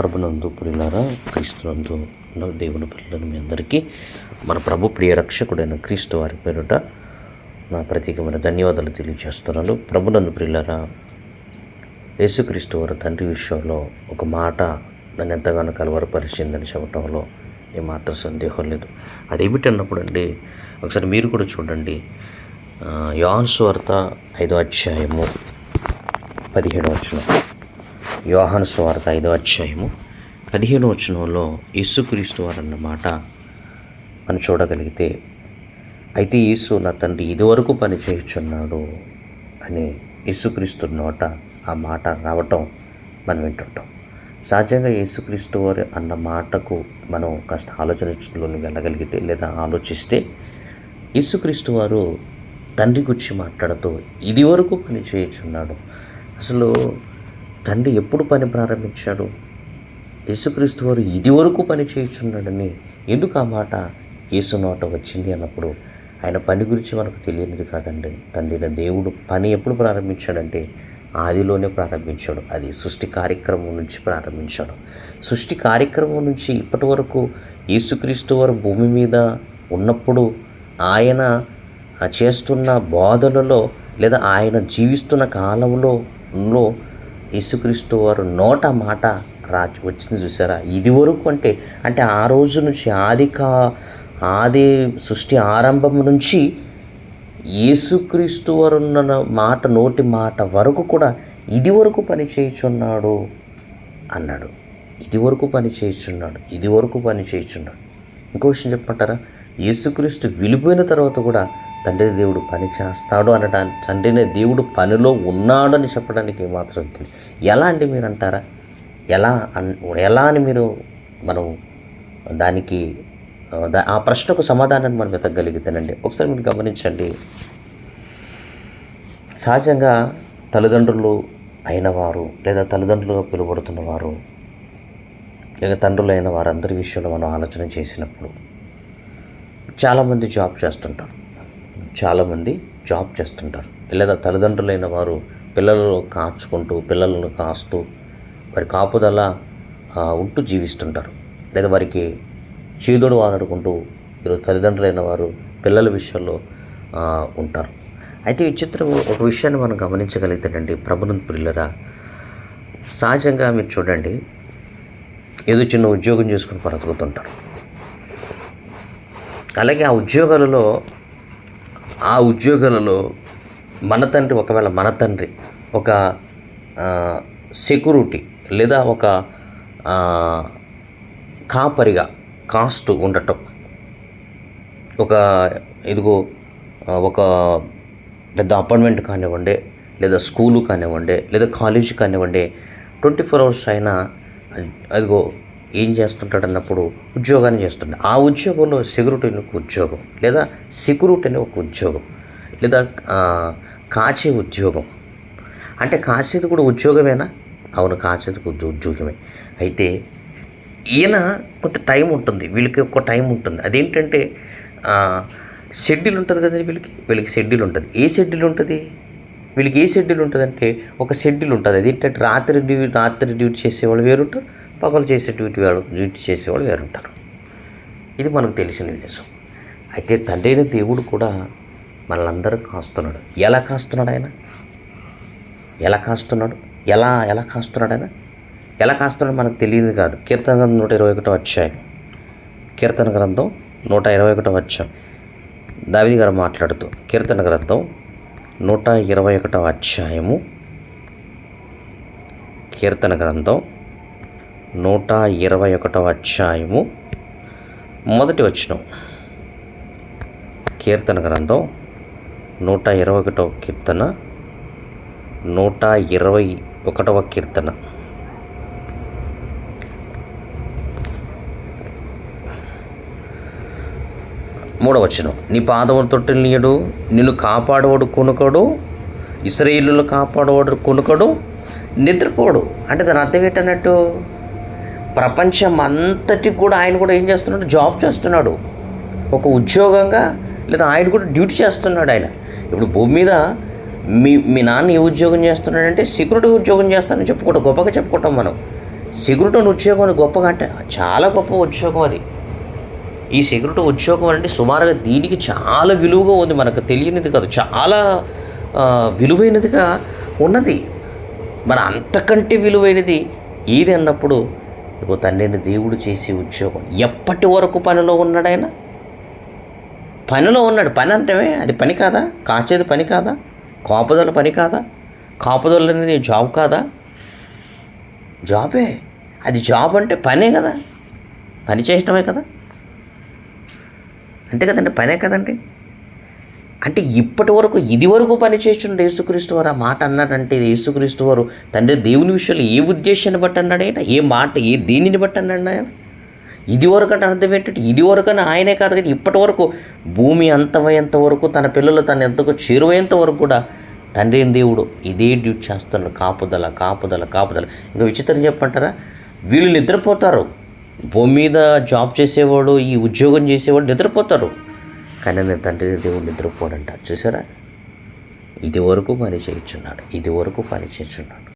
ప్రభునందు ప్రియులారా క్రీస్తునందు దేవుని పిల్లలను మీ అందరికీ మన ప్రభు ప్రియ రక్షకుడైన క్రీస్తు వారి పేరుట నా ప్రత్యేకమైన ధన్యవాదాలు తెలియజేస్తున్నాను. ప్రభునందు ప్రియులారా యేసుక్రీస్తు వారి తండ్రి విషయంలో ఒక మాట నన్ను ఎంతగానో కలవరపరిచిందని చెప్పడంలో ఏమాత్రం సందేహం లేదు. అదేమిటన్నప్పుడు అండి ఒకసారి మీరు కూడా చూడండి ఆ, వార్త ఐదో అధ్యాయము పదిహేడు వచ్చినాం యోహాను సువార్త ఐదో అధ్యాయము పదిహేను వచనంలో యేసుక్రీస్తు వారు అన్న మాట మనం చూడగలిగితే అయితే యేసు నా తండ్రి ఇదివరకు పని చేయుచున్నాడు అని యేసుక్రీస్తు నోట ఆ మాట రావటం మనం వింటుంటాం. సహజంగా యేసుక్రీస్తు వారు అన్న మాటకు మనం కాస్త ఆలోచనలోని వెళ్ళగలిగితే లేదా ఆలోచిస్తే యేసుక్రీస్తు వారు తండ్రి గురించి మాట్లాడుతూ ఇది వరకు పని చేయుచున్నాడు అసలు తండ్రి ఎప్పుడు పని ప్రారంభించాడు? యేసుక్రీస్తు వారు ఇది వరకు పని చేయుచున్నాడని ఎందుకు ఆ మాట యేసు నోట వచ్చింది అన్నప్పుడు? ఆయన పని గురించి మనకు తెలియనిది కాదండి. తండ్రిన దేవుడు పని ఎప్పుడు ప్రారంభించాడంటే ఆదిలోనే ప్రారంభించాడు. అది సృష్టి కార్యక్రమం నుంచి ప్రారంభించాడు. సృష్టి కార్యక్రమం నుంచి ఇప్పటి వరకు యేసుక్రీస్తు వారు భూమి మీద ఉన్నప్పుడు ఆయన చేస్తున్న బోధలలో లేదా ఆయన జీవిస్తున్న కాలంలో యేసుక్రీస్తు వారు నోట మాట రా వచ్చింది చూసారా? ఇది వరకు అంటే అంటే ఆ రోజు నుంచి ఆది కా ఆది సృష్టి ఆరంభం నుంచి యేసుక్రీస్తు వారు ఉన్న మాట నోటి మాట వరకు కూడా ఇది వరకు పని చేయుచున్నాడు అన్నాడు. ఇది వరకు పని చేయుచున్నాడు ఇది వరకు పని చేయుచున్నాడు. ఇంకో విషయం చెప్పమంటారా? యేసుక్రీస్తు వెళ్ళిపోయిన తర్వాత కూడా తండ్రి దేవుడు పని చేస్తాడు అనడానికి తండ్రిని దేవుడు పనిలో ఉన్నాడు అని చెప్పడానికి మాత్రం తెలియదు. ఎలా అండి మీరు అంటారా ఎలా అన్ ఎలా అని మీరు మనం దానికి ఆ, దా- ఆ ప్రశ్నకు సమాధానాన్ని మనం వెతకగలిగితేనండి. ఒకసారి మీరు గమనించండి. సహజంగా తల్లిదండ్రులు అయినవారు లేదా తల్లిదండ్రులుగా పిలువబడుతున్న వారు లేదా తండ్రులు అయిన వారందరి విషయంలో మనం ఆలోచన చేసినప్పుడు చాలామంది జాబ్ చేస్తుంటారు. చాలామంది జాబ్ చేస్తుంటారు. లేదా తల్లిదండ్రులైన వారు పిల్లలను కాచుకుంటూ పిల్లలను కాస్తూ వారి కాపుదల ఉంటూ జీవిస్తుంటారు. లేదా వారికి చేదుడు వాదాడుకుంటూ ఈరోజు తల్లిదండ్రులైన వారు పిల్లల విషయంలో ఉంటారు. అయితే ఈ చిత్రం ఒక విషయాన్ని మనం గమనించగలిగితేనండి ప్రభునంద్ పిల్లరా సహజంగా మీరు చూడండి ఏదో చిన్న ఉద్యోగం చేసుకుని బ్రతుకుతుంటారు. అలాగే ఆ ఉద్యోగాలలో ఆ ఉద్యోగాలలో మన తండ్రి ఒకవేళ మన తండ్రి ఒక సెక్యూరిటీ లేదా ఒక కాపరిగా కాస్ట్ ఉండటం ఒక ఇదిగో ఒక పెద్ద అపార్ట్మెంట్ కానివ్వండి లేదా స్కూలు కానివ్వండి లేదా కాలేజీ కానివ్వండి ట్వంటీ ఫోర్ అవర్స్ అయినా అదిగో ఏం చేస్తుంటాడు అన్నప్పుడు ఉద్యోగాన్ని చేస్తుంటాడు ఆ ఉద్యోగంలో సెక్యూరిటీ ఒక ఉద్యోగం లేదా సెక్యూరిటీ అనే ఒక ఉద్యోగం లేదా కాచే ఉద్యోగం. అంటే కాసేది కూడా ఉద్యోగమేనా? అవును కాసేది కూడా ఉద్యోగమే. అయితే ఈయన కొంత టైం ఉంటుంది వీళ్ళకి ఒక టైం ఉంటుంది. అదేంటంటే షెడ్యూల్ ఉంటుంది కదండి వీళ్ళకి? వీళ్ళకి షెడ్యూల్ ఉంటుంది. ఏ షెడ్యూల్ ఉంటుంది? వీళ్ళకి ఏ షెడ్యూల్ ఉంటుంది అంటే ఒక షెడ్యూల్ ఉంటుంది. అదేంటంటే రాత్రి డ్యూటీ రాత్రి డ్యూటీ చేసేవాళ్ళు వేరుంటారు పగలు చేసే డ్యూటీ వాడు డ్యూటీ చేసేవాళ్ళు వేరుంటారు ఇది మనకు తెలిసిన విదేశం. అయితే తండ్రి అయిన దేవుడు కూడా మనలందరూ కాస్తున్నాడు. ఎలా కాస్తున్నాడు ఆయన? ఎలా కాస్తున్నాడు? ఎలా ఎలా కాస్తున్నాడు ఆయన? ఎలా కాస్తున్నాడు మనకు తెలియదు కాదు. కీర్తన గ్రంథం నూట ఇరవై ఒకటో వచ్చాయి కీర్తన గ్రంథం నూట ఇరవై ఒకటో వచ్చాం దావిది గారు మాట్లాడుతూ కీర్తన గ్రంథం నూట ఇరవై ఒకటో అధ్యాయము. కీర్తన గ్రంథం నూట ఇరవై ఒకటవ అధ్యాయము. మొదటి వచనం. కీర్తన గ్రంథం నూట ఇరవై ఒకటవ కీర్తన నూట ఇరవై ఒకటవ కీర్తన. మూడవచనం నీ పాదముల తొట్టినియడు నిన్ను కాపాడవాడు కొనుకడు ఇస్రాయేలును కాపాడవాడు కొనుకడు నిద్రపోడు. అంటే దాని అర్థం ఏంటన్నట్టు? ప్రపంచం అంతటి కూడా ఆయన కూడా ఏం చేస్తున్నాడు? జాబ్ చేస్తున్నాడు. ఒక ఉద్యోగంగా లేదా ఆయన కూడా డ్యూటీ చేస్తున్నాడు ఆయన. ఇప్పుడు భూమి మీద మీ మీ నాన్న ఏ ఉద్యోగం చేస్తున్నాడంటే సెక్యూరిటీ ఉద్యోగం చేస్తానని చెప్పుకుంటాం గొప్పగా చెప్పుకుంటాం మనం. సెక్యూరిటీ ఉద్యోగం అని గొప్పగా అంటే చాలా గొప్ప ఉద్యోగం అది. ఈ సెక్యూరిటీ ఉద్యోగం అంటే సుమారుగా దీనికి చాలా విలువగా ఉంది మనకు తెలియనిది కాదు. చాలా విలువైనదిగా ఉన్నది. మరి అంతకంటే విలువైనది ఏది అన్నప్పుడు ఇదిగో తండ్రిని దేవుడు చేసే ఉద్యోగం. ఎప్పటి వరకు పనిలో ఉన్నాడు ఆయన? పనిలో ఉన్నాడు. పని అంటే అది పని కాదా? కాచేది పని కాదా? కాపుదల పని కాదా? కాపుదల అనేది జాబ్ కాదా? జాబే. అది జాబ్ అంటే పనే కదా. పని చేయటమే కదా. అంతే కదండి. పనే కదండి. అంటే ఇప్పటి వరకు ఇది వరకు పని చేస్తుండే యేసుక్రీస్తు వారు. ఆ మాట అన్నాడంటే యేసుక్రీస్తు వారు తండ్రి దేవుని విషయంలో ఏ ఉద్దేశాన్ని బట్టి అన్నాడైనా ఏ మాట ఏ దేనిని బట్టి అన్నాడు? ఆయన ఇది వరకు అంటే అర్థం ఏంటంటే ఇది వరకు అని ఆయనే కాదు కానీ ఇప్పటి వరకు భూమి అంతమయ్యేంత వరకు తన పిల్లలు తను ఎంతకు చేరువయ్యేంత వరకు కూడా తండ్రి దేవుడు ఇదే డ్యూట్ చేస్తున్నాడు. కాపుదల కాపుదల కాపుదల. ఇంకా విచిత్రం చెప్పంటారా వీళ్ళు నిద్రపోతారు. భూమి మీద జాబ్ చేసేవాడు ఈ ఉద్యోగం చేసేవాడు నిద్రపోతారు. కానీ నేను తండ్రి దేవుడు నిద్రపోడంట చూసారా? ఇది వరకు పని చేయించున్నాడు. ఇది వరకు పని చేయించున్నాడు.